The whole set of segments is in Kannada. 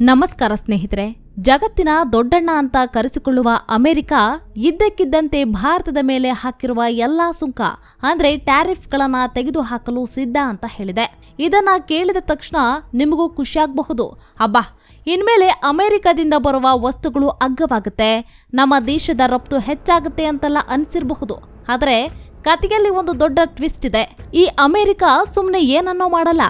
ನಮಸ್ಕಾರ ಸ್ನೇಹಿತರೆ, ಜಗತ್ತಿನ ದೊಡ್ಡಣ್ಣ ಅಂತ ಕರೆಸಿಕೊಳ್ಳುವ ಅಮೆರಿಕ ಇದ್ದಕ್ಕಿದ್ದಂತೆ ಭಾರತದ ಮೇಲೆ ಹಾಕಿರುವ ಎಲ್ಲಾ ಸುಂಕ, ಅಂದ್ರೆ ಟ್ಯಾರಿಫ್ಗಳನ್ನ ತೆಗೆದುಹಾಕಲು ಸಿದ್ಧ ಅಂತ ಹೇಳಿದೆ. ಇದನ್ನ ಕೇಳಿದ ತಕ್ಷಣ ನಿಮಗೂ ಖುಷಿಯಾಗಬಹುದು. ಅಬ್ಬಾ, ಇನ್ಮೇಲೆ ಅಮೆರಿಕದಿಂದ ಬರುವ ವಸ್ತುಗಳು ಅಗ್ಗವಾಗುತ್ತೆ, ನಮ್ಮ ದೇಶದ ರಫ್ತು ಹೆಚ್ಚಾಗುತ್ತೆ ಅಂತೆಲ್ಲ ಅನಿಸಿರಬಹುದು. ಆದರೆ ಕತೆಯಲ್ಲಿ ಒಂದು ದೊಡ್ಡ ಟ್ವಿಸ್ಟ್ ಇದೆ. ಈ ಅಮೆರಿಕ ಸುಮ್ಮನೆ ಏನನ್ನೋ ಮಾಡಲ್ಲ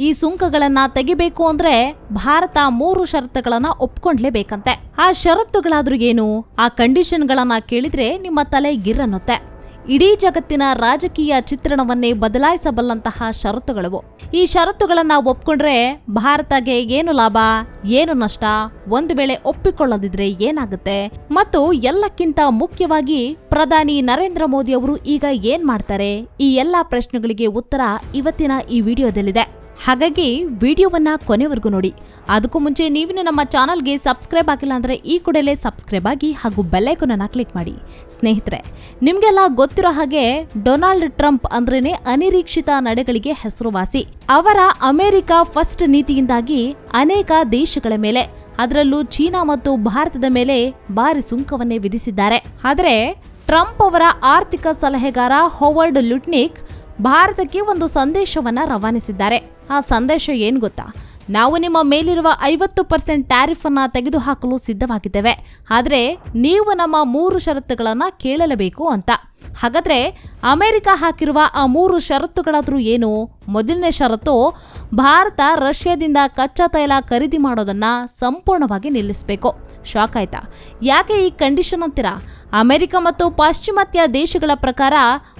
ಈ ಸುಂಕಗಳನ್ನ ತೆಗಿಬೇಕು ಅಂದ್ರೆ ಭಾರತ ಮೂರು ಷರತ್ತುಗಳನ್ನ ಒಪ್ಕೊಂಡ್ಲೇಬೇಕಂತೆ. ಆ ಷರತ್ತುಗಳಾದ್ರೂ ಏನು? ಆ ಕಂಡೀಷನ್ಗಳನ್ನ ಕೇಳಿದ್ರೆ ನಿಮ್ಮ ತಲೆ ಗಿರ್ರನ್ನುತ್ತೆ. ಇಡೀ ಜಗತ್ತಿನ ರಾಜಕೀಯ ಚಿತ್ರಣವನ್ನೇ ಬದಲಾಯಿಸಬಲ್ಲಂತಹ ಷರತ್ತುಗಳು. ಈ ಷರತ್ತುಗಳನ್ನ ಒಪ್ಕೊಂಡ್ರೆ ಭಾರತಗೆ ಏನು ಲಾಭ? ಏನು ನಷ್ಟ? ಒಂದು ವೇಳೆ ಒಪ್ಪಿಕೊಳ್ಳದಿದ್ರೆ ಏನಾಗುತ್ತೆ? ಮತ್ತು ಎಲ್ಲಕ್ಕಿಂತ ಮುಖ್ಯವಾಗಿ ಪ್ರಧಾನಿ ನರೇಂದ್ರ ಮೋದಿ ಅವರು ಈಗ ಏನ್ ಮಾಡ್ತಾರೆ? ಈ ಎಲ್ಲಾ ಪ್ರಶ್ನೆಗಳಿಗೆ ಉತ್ತರ ಇವತ್ತಿನ ಈ ವಿಡಿಯೋದಲ್ಲಿದೆ. ಹಾಗಾಗಿ ವಿಡಿಯೋವನ್ನ ಕೊನೆವರೆಗೂ ನೋಡಿ. ಅದಕ್ಕೂ ಮುಂಚೆ ನೀವಿನ ನಮ್ಮ ಚಾನಲ್ಗೆ ಸಬ್ಸ್ಕ್ರೈಬ್ ಆಗಿಲ್ಲ ಅಂದರೆ ಈ ಕೂಡಲೇ ಸಬ್ಸ್ಕ್ರೈಬ್ ಆಗಿ ಹಾಗೂ ಬೆಲ್ಲೈಕನನ್ನ ಕ್ಲಿಕ್ ಮಾಡಿ. ಸ್ನೇಹಿತರೆ, ನಿಮಗೆಲ್ಲ ಗೊತ್ತಿರೋ ಹಾಗೆ ಡೊನಾಲ್ಡ್ ಟ್ರಂಪ್ ಅಂದ್ರೇನೆ ಅನಿರೀಕ್ಷಿತ ನಡೆಗಳಿಗೆ ಹೆಸರುವಾಸಿ. ಅವರ ಅಮೆರಿಕ ಫಸ್ಟ್ ನೀತಿಯಿಂದಾಗಿ ಅನೇಕ ದೇಶಗಳ ಮೇಲೆ, ಅದರಲ್ಲೂ ಚೀನಾ ಮತ್ತು ಭಾರತದ ಮೇಲೆ ಭಾರಿ ಸುಂಕವನ್ನೇ ವಿಧಿಸಿದ್ದಾರೆ. ಆದರೆ ಟ್ರಂಪ್ ಅವರ ಆರ್ಥಿಕ ಸಲಹೆಗಾರ ಹೋವರ್ಡ್ ಲುಟ್ನಿಕ್ ಭಾರತಕ್ಕೆ ಒಂದು ಸಂದೇಶವನ್ನ ರವಾನಿಸಿದ್ದಾರೆ. ಆ ಸಂದೇಶ ಏನು ಗೊತ್ತಾ? ನಾವು ನಿಮ್ಮ ಮೇಲಿರುವ ಐವತ್ತು ಪರ್ಸೆಂಟ್ ಟ್ಯಾರಿಫ್ ಅನ್ನ ತೆಗೆದುಹಾಕಲು ಸಿದ್ಧವಾಗಿದ್ದೇವೆ. ಆದರೆ ನೀವು ನಮ್ಮ ಮೂರು ಷರತ್ತುಗಳನ್ನು ಕೇಳಲೇಬೇಕು ಅಂತ. ಹಾಗಾದ್ರೆ ಅಮೆರಿಕ ಹಾಕಿರುವ ಆ ಮೂರು ಷರತ್ತುಗಳಾದರೂ ಏನು? ಮೊದಲನೇ ಷರತ್ತು, ಭಾರತ ರಷ್ಯಾದಿಂದ ಕಚ್ಚಾ ತೈಲ ಖರೀದಿ ಮಾಡೋದನ್ನ ಸಂಪೂರ್ಣವಾಗಿ ನಿಲ್ಲಿಸಬೇಕು. ಶಾಕ್ ಆಯ್ತಾ? ಯಾಕೆ ಈ ಕಂಡೀಷನ್ ಅಂತೀರಾ? ಅಮೆರಿಕ ಮತ್ತು ಪಾಶ್ಚಿಮಾತ್ಯ ದೇಶಗಳ ಪ್ರಕಾರ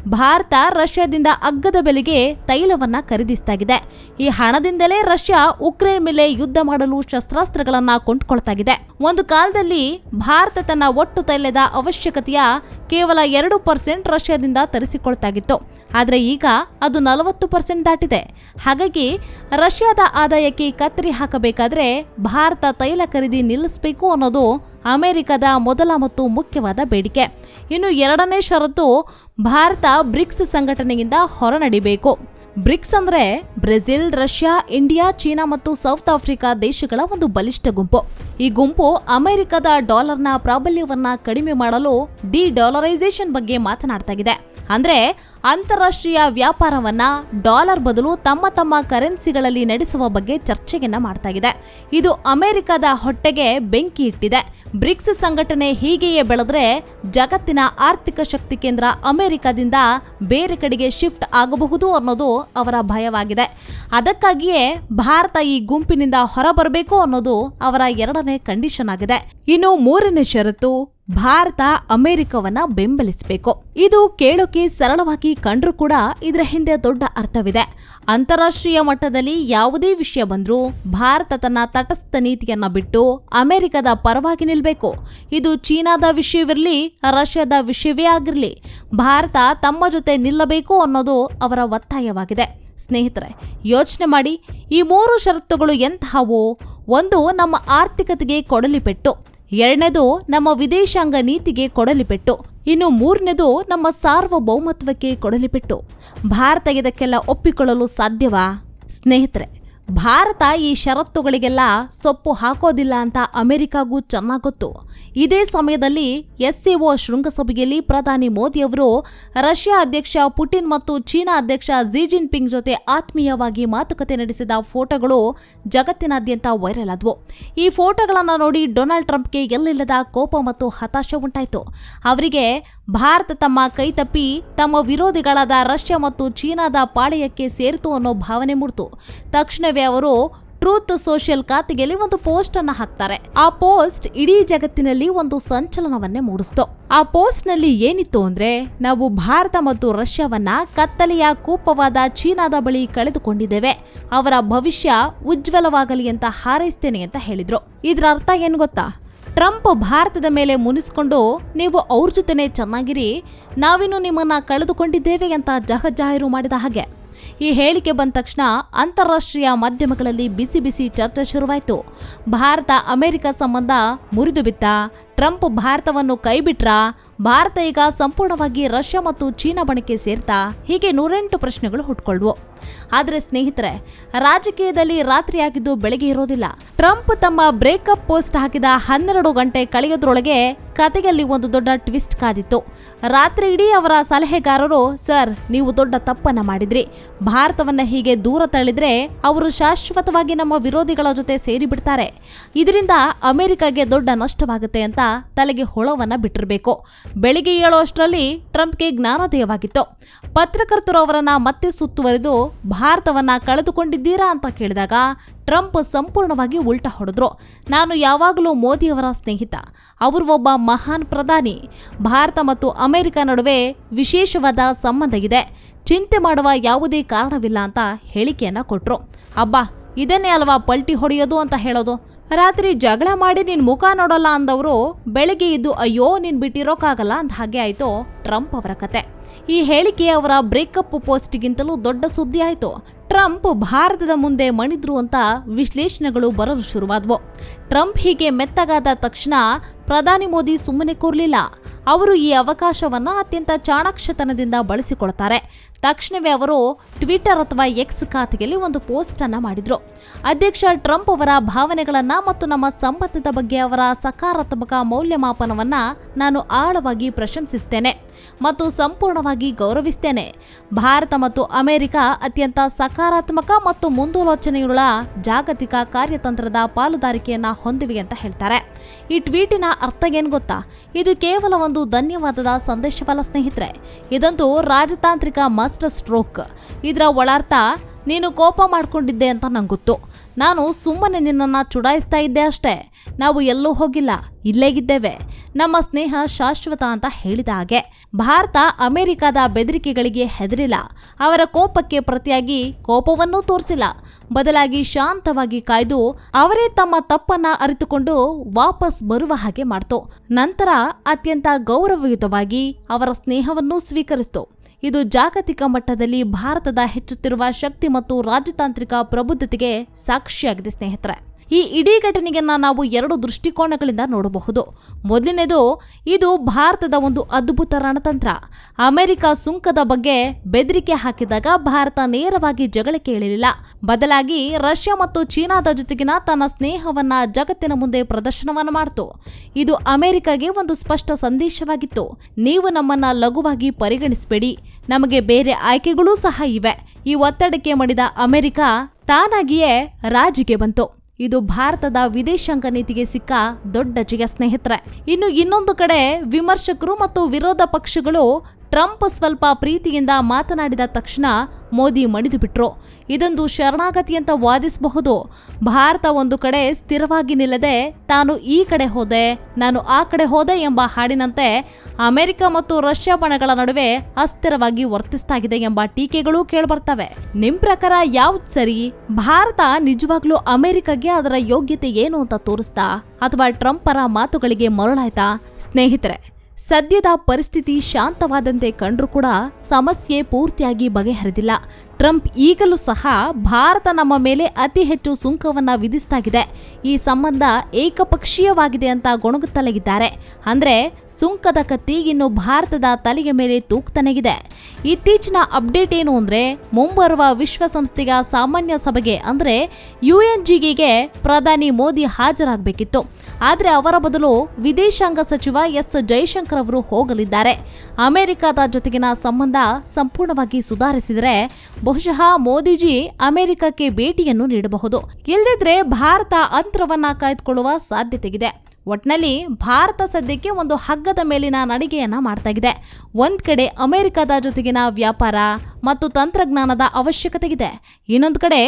ಭಾರತ ರಷ್ಯಾದಿಂದ ಅಗ್ಗದ ಬೆಲೆಗೆ ತೈಲವನ್ನ ಖರೀದಿಸ್ತಾಗಿದೆ. ಈ ಹಣದಿಂದಲೇ ರಷ್ಯಾ ಉಕ್ರೇನ್ ಮೇಲೆ ಯುದ್ಧ ಮಾಡಲು ಶಸ್ತ್ರಾಸ್ತ್ರಗಳನ್ನ ಕೊಂಡ್ಕೊಳ್ತಾಗಿದೆ. ಒಂದು ಕಾಲದಲ್ಲಿ ಭಾರತ ತನ್ನ ಒಟ್ಟು ತೈಲದ ಅವಶ್ಯಕತೆಯ ಕೇವಲ ಎರಡು ಪರ್ಸೆಂಟ್ ರಷ್ಯಾದಿಂದ ತರಿಸಿಕೊಳ್ತಾಗಿತ್ತು. ಆದರೆ ಈಗ ಅದು ನಲವತ್ತು ಪರ್ಸೆಂಟ್ ದಾಟಿದೆ. ಹಾಗಾಗಿ ರಷ್ಯಾದ ಆದಾಯಕ್ಕೆ ಕತ್ತರಿ ಹಾಕಬೇಕಾದ್ರೆ ಭಾರತ ತೈಲ ಖರೀದಿ ನಿಲ್ಲಿಸಬೇಕು ಅನ್ನೋದು ಅಮೆರಿಕದ ಮೊದಲ ಮತ್ತು ಮುಖ್ಯವಾದ ಬೇಡಿಕೆ. ಇನ್ನು ಎರಡನೇ ಷರತ್ತು ಭಾರತ ಬ್ರಿಕ್ಸ್ ಸಂಘಟನೆಯಿಂದ ಹೊರನಡಿಬೇಕು. ಬ್ರಿಕ್ಸ್ ಅಂದ್ರೆ ಬ್ರೆಜಿಲ್, ರಷ್ಯಾ, ಇಂಡಿಯಾ, ಚೀನಾ ಮತ್ತು ಸೌತ್ ಆಫ್ರಿಕಾ ದೇಶಗಳ ಒಂದು ಬಲಿಷ್ಠ ಗುಂಪು. ಈ ಗುಂಪು ಅಮೆರಿಕದ ಡಾಲರ್ನ ಪ್ರಾಬಲ್ಯವನ್ನ ಕಡಿಮೆ ಮಾಡಲು ಡಿ ಡಾಲರೈಸೇಷನ್ ಬಗ್ಗೆ ಮಾತನಾಡ್ತಾ ಇದೆ. ಅಂದ್ರೆ ಅಂತಾರಾಷ್ಟ್ರೀಯ ವ್ಯಾಪಾರವನ್ನ ಡಾಲರ್ ಬದಲು ತಮ್ಮ ತಮ್ಮ ಕರೆನ್ಸಿಗಳಲ್ಲಿ ನಡೆಸುವ ಬಗ್ಗೆ ಚರ್ಚೆಯನ್ನ ಮಾಡ್ತಾಗಿದೆ ಇದು ಅಮೆರಿಕದ ಹೊಟ್ಟೆಗೆ ಬೆಂಕಿ ಇಟ್ಟಿದೆ. ಬ್ರಿಕ್ಸ್ ಸಂಘಟನೆ ಹೀಗೆಯೇ ಬೆಳೆದ್ರೆ ಜಗತ್ತಿನ ಆರ್ಥಿಕ ಶಕ್ತಿ ಕೇಂದ್ರ ಅಮೆರಿಕದಿಂದ ಬೇರೆ ಕಡೆಗೆ ಶಿಫ್ಟ್ ಆಗಬಹುದು ಅನ್ನೋದು ಅವರ ಭಯವಾಗಿದೆ. ಅದಕ್ಕಾಗಿಯೇ ಭಾರತ ಈ ಗುಂಪಿನಿಂದ ಹೊರಬರಬೇಕು ಅನ್ನೋದು ಅವರ ಎರಡನೇ ಕಂಡೀಷನ್ ಆಗಿದೆ. ಇನ್ನು ಮೂರನೇ ಷರತ್ತು ಭಾರತ ಅಮೆರಿಕವನ್ನ ಬೆಂಬಲಿಸಬೇಕು. ಇದು ಕೇಳೋಕೆ ಸರಳವಾಗಿ ಕಂಡ್ರೂ ಕೂಡ ಇದರ ಹಿಂದೆ ದೊಡ್ಡ ಅರ್ಥವಿದೆ. ಅಂತಾರಾಷ್ಟ್ರೀಯ ಮಟ್ಟದಲ್ಲಿ ಯಾವುದೇ ವಿಷಯ ಬಂದರೂ ಭಾರತ ತನ್ನ ತಟಸ್ಥ ನೀತಿಯನ್ನ ಬಿಟ್ಟು ಅಮೆರಿಕದ ಪರವಾಗಿ ನಿಲ್ಲಬೇಕು ಇದು ಚೀನಾದ ವಿಷಯವಿರಲಿ, ರಷ್ಯಾದ ವಿಷಯವೇ ಆಗಿರಲಿ, ಭಾರತ ತಮ್ಮ ಜೊತೆ ನಿಲ್ಲಬೇಕು ಅನ್ನೋದು ಅವರ ಒತ್ತಾಯವಾಗಿದೆ. ಸ್ನೇಹಿತರೆ, ಯೋಚನೆ ಮಾಡಿ, ಈ ಮೂರು ಷರತ್ತುಗಳು ಎಂತಹವು ಒಂದು, ನಮ್ಮ ಆರ್ಥಿಕತೆಗೆ ಕೊಡಲಿ ಪೆಟ್ಟು ಎರಡನೇದು, ನಮ್ಮ ವಿದೇಶಾಂಗ ನೀತಿಗೆ ಕೊಡಲಿ ಪೆಟ್ಟು ಇನ್ನು ಮೂರನೇದು ನಮ್ಮ ಸಾರ್ವಭೌಮತ್ವಕ್ಕೆ ಕೊಡಲಿ ಪೆಟ್ಟು ಭಾರತ ಇದಕ್ಕೆಲ್ಲ ಒಪ್ಪಿಕೊಳ್ಳಲು ಸಾಧ್ಯವಾ? ಸ್ನೇಹಿತರೆ ಭಾರತ ಈ ಷರತ್ತುಗಳಿಗೆಲ್ಲ ಸೊಪ್ಪು ಹಾಕೋದಿಲ್ಲ ಅಂತ ಅಮೆರಿಕಾಗೂ ಚೆನ್ನಾಗಿ ಗೊತ್ತು. ಇದೇ ಸಮಯದಲ್ಲಿ ಎಸ್ಸಿಒ ಶೃಂಗಸಭೆಯಲ್ಲಿ ಪ್ರಧಾನಿ ಮೋದಿ ಅವರು ರಷ್ಯಾ ಅಧ್ಯಕ್ಷ ಪುಟಿನ್ ಮತ್ತು ಚೀನಾ ಅಧ್ಯಕ್ಷ ಜಿ ಜಿನ್ಪಿಂಗ್ ಜೊತೆ ಆತ್ಮೀಯವಾಗಿ ಮಾತುಕತೆ ನಡೆಸಿದ ಫೋಟೋಗಳು ಜಗತ್ತಿನಾದ್ಯಂತ ವೈರಲ್ ಆದವು. ಈ ಫೋಟೋಗಳನ್ನು ನೋಡಿ ಡೊನಾಲ್ಡ್ ಟ್ರಂಪ್ಗೆ ಎಲ್ಲಿಲ್ಲದ ಕೋಪ ಮತ್ತು ಹತಾಶೆ ಉಂಟಾಯಿತು. ಅವರಿಗೆ ಭಾರತ ತಮ್ಮ ಕೈತಪ್ಪಿ ತಮ್ಮ ವಿರೋಧಿಗಳಾದ ರಷ್ಯಾ ಮತ್ತು ಚೀನಾದ ಪಾಳೆಯಕ್ಕೆ ಸೇರಿತು ಅನ್ನೋ ಭಾವನೆ ಮೂಡಿತು. ತಕ್ಷಣವೇ ಅವರು ಟ್ರೂತ್ ಸೋಷಿಯಲ್ ಖಾತೆಯಲ್ಲಿ ಒಂದು ಪೋಸ್ಟ್ ಅನ್ನ ಹಾಕ್ತಾರೆ. ಆ ಪೋಸ್ಟ್ ಇಡೀ ಜಗತ್ತಿನಲ್ಲಿ ಒಂದು ಸಂಚಲನವನ್ನೇ ಮೂಡಿಸ್ತು. ಆ ಪೋಸ್ಟ್ನಲ್ಲಿ ಏನಿತ್ತು ಅಂದ್ರೆ, ನಾವು ಭಾರತ ಮತ್ತು ರಷ್ಯಾವನ್ನ ಕತ್ತಲೆಯ ಕೂಪವಾದ ಚೀನಾದ ಬಳಿ ಕಳೆದುಕೊಂಡಿದ್ದೇವೆ. ಅವರ ಭವಿಷ್ಯ ಉಜ್ವಲವಾಗಲಿ ಅಂತ ಹಾರೈಸ್ತೇನೆ ಅಂತ ಹೇಳಿದ್ರು. ಇದ್ರ ಅರ್ಥ ಏನ್ ಗೊತ್ತಾ? ಟ್ರಂಪ್ ಭಾರತದ ಮೇಲೆ ಮುನಿಸ್ಕೊಂಡು, ನೀವು ಅವ್ರ ಜೊತೆನೆ ಚೆನ್ನಾಗಿರಿ, ನಾವಿನ್ನು ನಿಮ್ಮನ್ನ ಕಳೆದುಕೊಂಡಿದ್ದೇವೆ ಅಂತ ಜಹಜಾಹಿರು ಮಾಡಿದ ಹಾಗೆ. ಈ ಹೇಳಿಕೆ ಬಂದ ತಕ್ಷಣ ಅಂತಾರಾಷ್ಟ್ರೀಯ ಮಾಧ್ಯಮಗಳಲ್ಲಿ ಬಿಸಿ ಬಿಸಿ ಚರ್ಚೆ ಶುರುವಾಯಿತು. ಭಾರತ ಅಮೆರಿಕ ಸಂಬಂಧ ಮುರಿದು ಬಿತ್ತ ಟ್ರಂಪ್ ಭಾರತವನ್ನು ಕೈಬಿಟ್ರ? ಭಾರತ ಈಗ ಸಂಪೂರ್ಣವಾಗಿ ರಷ್ಯಾ ಮತ್ತು ಚೀನಾ ಬಣಕ್ಕೆ ಸೇರ್ತಾ ಹೀಗೆ ನೂರೆಂಟು ಪ್ರಶ್ನೆಗಳು ಹುಟ್ಕೊಳ್ವು. ಆದರೆ ಸ್ನೇಹಿತರೆ, ರಾಜಕೀಯದಲ್ಲಿ ರಾತ್ರಿಯಾಗಿದ್ದು ಬೆಳಗ್ಗೆ ಇರೋದಿಲ್ಲ. ಟ್ರಂಪ್ ತಮ್ಮ ಬ್ರೇಕಪ್ ಪೋಸ್ಟ್ ಹಾಕಿದ ಹನ್ನೆರಡು ಗಂಟೆ ಕಳೆಯೋದ್ರೊಳಗೆ ಕತೆಯಲ್ಲಿ ಒಂದು ದೊಡ್ಡ ಟ್ವಿಸ್ಟ್ ಕಾದಿತ್ತು. ರಾತ್ರಿ ಇಡೀ ಅವರ ಸಲಹೆಗಾರರು, ಸರ್, ನೀವು ದೊಡ್ಡ ತಪ್ಪನ್ನ ಮಾಡಿದ್ರಿ. ಭಾರತವನ್ನ ಹೀಗೆ ದೂರ ತಳ್ಳಿದ್ರೆ ಅವರು ಶಾಶ್ವತವಾಗಿ ನಮ್ಮ ವಿರೋಧಿಗಳ ಜೊತೆ ಸೇರಿಬಿಡ್ತಾರೆ. ಇದರಿಂದ ಅಮೆರಿಕಾಗೆ ದೊಡ್ಡ ನಷ್ಟವಾಗುತ್ತೆ ಅಂತ ತಲೆಗೆ ಹೊಳವನ್ನ ಬಿಟ್ಟಿರಬೇಕು. ಬೆಳಿಗ್ಗೆ ಏಳೋಷ್ಟರಲ್ಲಿ ಟ್ರಂಪ್ಗೆ ಜ್ಞಾನೋದಯವಾಗಿತ್ತು ಪತ್ರಕರ್ತರು ಅವರನ್ನ ಮತ್ತೆ ಸುತ್ತುವರೆದು ಭಾರತವನ್ನ ಕಳೆದುಕೊಂಡಿದ್ದೀರಾ ಅಂತ ಕೇಳಿದಾಗ ಟ್ರಂಪ್ ಸಂಪೂರ್ಣವಾಗಿ ಉಲ್ಟ ಹೊಡೆದ್ರು. ನಾನು ಯಾವಾಗಲೂ ಮೋದಿಯವರ ಸ್ನೇಹಿತ. ಅವರು ಒಬ್ಬ ಮಹಾನ್ ಪ್ರಧಾನಿ. ಭಾರತ ಮತ್ತು ಅಮೆರಿಕ ನಡುವೆ ವಿಶೇಷವಾದ ಸಂಬಂಧ ಇದೆ. ಚಿಂತೆ ಮಾಡುವ ಯಾವುದೇ ಕಾರಣವಿಲ್ಲ ಅಂತ ಹೇಳಿಕೆಯನ್ನ ಕೊಟ್ಟರು ಅಬ್ಬಾ ಇದನ್ನೇ ಅಲ್ವಾ ಪಲ್ಟಿ ಹೊಡೆಯೋದು ಅಂತ ಹೇಳೋದು? ರಾತ್ರಿ ಜಗಳ ಮಾಡಿ ನಿನ್ನ ಮುಖ ನೋಡೋಲ್ಲ ಅಂದವರು ಬೆಳಗ್ಗೆ ಇದ್ದು ಅಯ್ಯೋ ನೀನು ಬಿಟ್ಟಿರೋಕ್ಕಾಗಲ್ಲ ಅಂತ ಹಾಗೆ ಆಯಿತು ಟ್ರಂಪ್ ಅವರ ಕತೆ. ಈ ಹೇಳಿಕೆ ಅವರ ಬ್ರೇಕಪ್ ಪೋಸ್ಟ್ಗಿಂತಲೂ ದೊಡ್ಡ ಸುದ್ದಿ ಆಯಿತು. ಟ್ರಂಪ್ ಭಾರತದ ಮುಂದೆ ಮಣಿದ್ರು ಅಂತ ವಿಶ್ಲೇಷಣೆಗಳು ಬರಲು ಶುರುವಾದವು. ಟ್ರಂಪ್ ಹೀಗೆ ಮೆತ್ತಗಾದ ತಕ್ಷಣ ಪ್ರಧಾನಿ ಮೋದಿ ಸುಮ್ಮನೆ ಕೂರ್ಲಿಲ್ಲ. ಅವರು ಈ ಅವಕಾಶವನ್ನ ಅತ್ಯಂತ ಚಾಣಾಕ್ಷತನದಿಂದ ಬಳಸಿಕೊಳ್ತಾರೆ. ತಕ್ಷಣವೇ ಅವರು ಟ್ವಿಟರ್ ಅಥವಾ ಎಕ್ಸ್ ಖಾತೆಯಲ್ಲಿ ಒಂದು ಪೋಸ್ಟ್ ಅನ್ನ ಮಾಡಿದ್ರು. ಅಧ್ಯಕ್ಷ ಟ್ರಂಪ್ ಅವರ ಭಾವನೆಗಳನ್ನ ಮತ್ತು ನಮ್ಮ ಸಂಬಂಧದ ಬಗ್ಗೆ ಅವರ ಸಕಾರಾತ್ಮಕ ಮೌಲ್ಯಮಾಪನವನ್ನ ನಾನು ಆಳವಾಗಿ ಪ್ರಶಂಸಿಸ್ತೇನೆ ಮತ್ತು ಸಂಪೂರ್ಣವಾಗಿ ಗೌರವಿಸ್ತೇನೆ. ಭಾರತ ಮತ್ತು ಅಮೆರಿಕ ಅತ್ಯಂತ ಸಕಾರಾತ್ಮಕ ಮತ್ತು ಮುಂದೂಲೋಚನೆಯುಳ್ಳ ಜಾಗತಿಕ ಕಾರ್ಯತಂತ್ರದ ಪಾಲುದಾರಿಕೆಯನ್ನ ಹೊಂದಿವೆ ಅಂತ ಹೇಳ್ತಾರೆ. ಈ ಟ್ವೀಟಿನ ಅರ್ಥ ಏನು ಗೊತ್ತಾ? ಇದು ಕೇವಲ ಒಂದು ಧನ್ಯವಾದದ ಸಂದೇಶವಲ್ಲ ಸ್ನೇಹಿತರೆ. ಇದೊಂದು ರಾಜತಾಂತ್ರಿಕ ಮಸ್ಟರ್ ಸ್ಟ್ರೋಕ್. ಇದರ ಒಳಾರ್ಥ ನೀನು ಕೋಪ ಮಾಡ್ಕೊಂಡಿದ್ದೆ ಅಂತ ನಂಗೆ ಗೊತ್ತು ನಾನು ಸುಮ್ಮನೆ ನಿನ್ನನ್ನು ಚುಡಾಯಿಸ್ತಾ ಇದ್ದೆ ಅಷ್ಟೇ. ನಾವು ಎಲ್ಲೂ ಹೋಗಿಲ್ಲ ಇಲ್ಲೇಗಿದ್ದೇವೆ ನಮ್ಮ ಸ್ನೇಹ ಶಾಶ್ವತ ಅಂತ ಹೇಳಿದ ಹಾಗೆ. ಭಾರತ ಅಮೆರಿಕದ ಬೆದರಿಕೆಗಳಿಗೆ ಹೆದರಿಲ್ಲ. ಅವರ ಕೋಪಕ್ಕೆ ಪ್ರತಿಯಾಗಿ ಕೋಪವನ್ನೂ ತೋರಿಸಿಲ್ಲ. ಬದಲಾಗಿ ಶಾಂತವಾಗಿ ಕಾಯ್ದು ಅವರೇ ತಮ್ಮ ತಪ್ಪನ್ನ ಅರಿತುಕೊಂಡು ವಾಪಸ್ ಬರುವ ಹಾಗೆ ಮಾಡ್ತು. ನಂತರ ಅತ್ಯಂತ ಗೌರವಯುತವಾಗಿ ಅವರ ಸ್ನೇಹವನ್ನು ಸ್ವೀಕರಿಸಿತು. ಇದು ಜಾಗತಿಕ ಮಟ್ಟದಲ್ಲಿ ಭಾರತದ ಹೆಚ್ಚುತ್ತಿರುವ ಶಕ್ತಿ ಮತ್ತು ರಾಜತಾಂತ್ರಿಕ ಪ್ರಬುದ್ಧತೆಗೆ ಸಾಕ್ಷಿಯಾಗಿದೆ, ಸ್ನೇಹಿತರೆ. ಈ ಇಡೀ ಘಟನೆಯನ್ನ ನಾವು ಎರಡು ದೃಷ್ಟಿಕೋನಗಳಿಂದ ನೋಡಬಹುದು. ಮೊದಲನೇದು, ಇದು ಭಾರತದ ಒಂದು ಅದ್ಭುತ ರಣತಂತ್ರ. ಅಮೆರಿಕ ಸುಂಕದ ಬಗ್ಗೆ ಬೆದರಿಕೆ ಹಾಕಿದಾಗ ಭಾರತ ನೇರವಾಗಿ ಜಗಳಕ್ಕೆ ಇಳಿಲಿಲ್ಲ. ಬದಲಾಗಿ ರಷ್ಯಾ ಮತ್ತು ಚೀನಾದ ಜೊತೆಗಿನ ತನ್ನ ಸ್ನೇಹವನ್ನ ಜಗತ್ತಿನ ಮುಂದೆ ಪ್ರದರ್ಶನವನ್ನು ಮಾಡಿತು. ಇದು ಅಮೆರಿಕಗೆ ಒಂದು ಸ್ಪಷ್ಟ ಸಂದೇಶವಾಗಿತ್ತು. ನೀವು ನಮ್ಮನ್ನ ಲಘುವಾಗಿ ಪರಿಗಣಿಸಬೇಡಿ. ನಮಗೆ ಬೇರೆ ಆಯ್ಕೆಗಳೂ ಸಹ ಇವೆ. ಈ ಒತ್ತಡಕ್ಕೆ ಮಣಿದ ಅಮೆರಿಕ ತಾನಾಗಿಯೇ ರಾಜಿಗೆ ಬಂತು. ಇದು ಭಾರತದ ವಿದೇಶಾಂಗ ನೀತಿಗೆ ಸಿಕ್ಕ ದೊಡ್ಡ ಜಯ ಸ್ನೇಹಿತರೆ. ಇನ್ನು ಇನ್ನೊಂದು ಕಡೆ ವಿಮರ್ಶಕರು ಮತ್ತು ವಿರೋಧ ಪಕ್ಷಗಳು ಟ್ರಂಪ್ ಸ್ವಲ್ಪ ಪ್ರೀತಿಯಿಂದ ಮಾತನಾಡಿದ ತಕ್ಷಣ ಮೋದಿ ಮಣಿದು ಬಿಟ್ರು ಇದೊಂದು ಶರಣಾಗತಿ ಅಂತ ವಾದಿಸಬಹುದು. ಭಾರತ ಒಂದು ಕಡೆ ಸ್ಥಿರವಾಗಿ ನಿಲ್ಲದೆ ತಾನು ಈ ಕಡೆ ಹೋದೆ, ನಾನು ಆ ಕಡೆ ಹೋದೆ ಎಂಬ ಹಾಡಿನಂತೆ ಅಮೆರಿಕ ಮತ್ತು ರಷ್ಯಾ ಬಣಗಳ ನಡುವೆ ಅಸ್ಥಿರವಾಗಿ ವರ್ತಿಸ್ತಾಗಿದೆ ಎಂಬ ಟೀಕೆಗಳು ಕೇಳ್ಬರ್ತವೆ. ನಿಮ್ ಪ್ರಕಾರ ಯಾವ್ದು ಸರಿ? ಭಾರತ ನಿಜವಾಗ್ಲೂ ಅಮೆರಿಕಗೆ ಅದರ ಯೋಗ್ಯತೆ ಏನು ಅಂತ ತೋರಿಸ್ತಾ? ಅಥವಾ ಟ್ರಂಪರ ಮಾತುಗಳಿಗೆ ಮರಳಾಯ್ತಾ? ಸ್ನೇಹಿತರೆ ಸದ್ಯದ ಪರಿಸ್ಥಿತಿ ಶಾಂತವಾದಂತೆ ಕಂಡರೂ ಕೂಡ ಸಮಸ್ಯೆ ಪೂರ್ತಿಯಾಗಿ ಬಗೆಹರಿದಿಲ್ಲ. ಟ್ರಂಪ್ ಈಗಲೂ ಸಹ ಭಾರತ ನಮ್ಮ ಮೇಲೆ ಅತಿ ಹೆಚ್ಚು ಸುಂಕವನ್ನ ವಿಧಿಸ್ತಾಗಿದೆ ಈ ಸಂಬಂಧ ಏಕಪಕ್ಷೀಯವಾಗಿದೆ ಅಂತ ಗೊಣಗುತ್ತಲೇ ಇದ್ದಾರೆ. ಅಂದ್ರೆ ಸುಂಕದ ಕತ್ತಿ ಇನ್ನು ಭಾರತದ ತಲೆಯ ಮೇಲೆ ತೂಕ್ತನೆಗಿದೆ ಇತ್ತೀಚಿನ ಅಪ್ಡೇಟ್ ಏನು ಅಂದ್ರೆ, ಮುಂಬರುವ ವಿಶ್ವಸಂಸ್ಥೆಯ ಸಾಮಾನ್ಯ ಸಭೆಗೆ ಅಂದ್ರೆ, ಯುಎನ್ಜಿಗೆ ಪ್ರಧಾನಿ ಮೋದಿ ಹಾಜರಾಗಬೇಕಿತ್ತು. ಆದರೆ ಅವರ ಬದಲು ವಿದೇಶಾಂಗ ಸಚಿವ ಎಸ್ ಜೈಶಂಕರ್ ಅವರು ಹೋಗಲಿದ್ದಾರೆ. ಅಮೆರಿಕದ ಜೊತೆಗಿನ ಸಂಬಂಧ ಸಂಪೂರ್ಣವಾಗಿ ಸುಧಾರಿಸಿದರೆ, ಬಹುಶಃ ಮೋದಿಜಿ ಅಮೆರಿಕಕ್ಕೆ ಭೇಟಿಯನ್ನು ನೀಡಬಹುದು. ಇಲ್ಲದಿದ್ರೆ ಭಾರತ ಅಂತರವನ್ನ ಕಾಯ್ದುಕೊಳ್ಳುವ ಸಾಧ್ಯತೆಗಿದೆ. ಒಟ್ನಲ್ಲಿ ಭಾರತ ಸದ್ಯಕ್ಕೆ ಒಂದು ಹಗ್ಗದ ಮೇಲಿನ ನಡಿಗೆಯನ್ನ ಮಾಡ್ತಾ ಇದೆ. ಒಂದ್ ಕಡೆ ಅಮೆರಿಕದ ಜೊತೆಗಿನ ವ್ಯಾಪಾರ ಮತ್ತು ತಂತ್ರಜ್ಞಾನದ ಅವಶ್ಯಕತೆ ಇದೆ ಇನ್ನೊಂದು ಕಡೆ,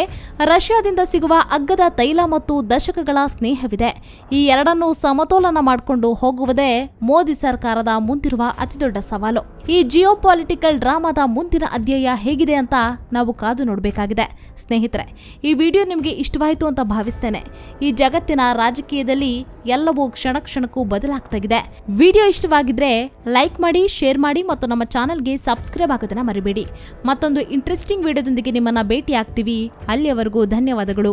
ರಷ್ಯಾದಿಂದ ಸಿಗುವ ಅಗ್ಗದ ತೈಲ ಮತ್ತು ದಶಕಗಳ ಸ್ನೇಹವಿದೆ. ಈ ಎರಡನ್ನೂ ಸಮತೋಲನ ಮಾಡಿಕೊಂಡು ಹೋಗುವುದೇ ಮೋದಿ ಸರ್ಕಾರದ ಮುಂದಿರುವ ಅತಿದೊಡ್ಡ ಸವಾಲು. ಈ ಜಿಯೋ ಪಾಲಿಟಿಕಲ್ ಡ್ರಾಮಾದ ಮುಂದಿನ ಅಧ್ಯಯ ಹೇಗಿದೆ ಅಂತ ನಾವು ಕಾದು ನೋಡಬೇಕಾಗಿದೆ. ಸ್ನೇಹಿತರೆ, ಈ ವಿಡಿಯೋ ನಿಮಗೆ ಇಷ್ಟವಾಯಿತು ಅಂತ ಭಾವಿಸ್ತೇನೆ. ಈ ಜಗತ್ತಿನ ರಾಜಕೀಯದಲ್ಲಿ ಎಲ್ಲವೂ ಕ್ಷಣ ಕ್ಷಣಕ್ಕೂ ಬದಲಾಗ್ತಾ ಇದೆ ವಿಡಿಯೋ ಇಷ್ಟವಾಗಿದ್ರೆ ಲೈಕ್ ಮಾಡಿ, ಶೇರ್ ಮಾಡಿ ಮತ್ತು ನಮ್ಮ ಚಾನಲ್ಗೆ ಸಬ್ಸ್ಕ್ರೈಬ್ ಆಗೋದನ್ನ ಮರಿಬೇಡಿ. ಮತ್ತೊಂದು ಇಂಟ್ರೆಸ್ಟಿಂಗ್ ವಿಡಿಯೋದೊಂದಿಗೆ ನಿಮ್ಮನ್ನ ಭೇಟಿ ಆಗ್ತೀವಿ ಅಲ್ಲಿಯವರೆಗೂ ಧನ್ಯವಾದಗಳು.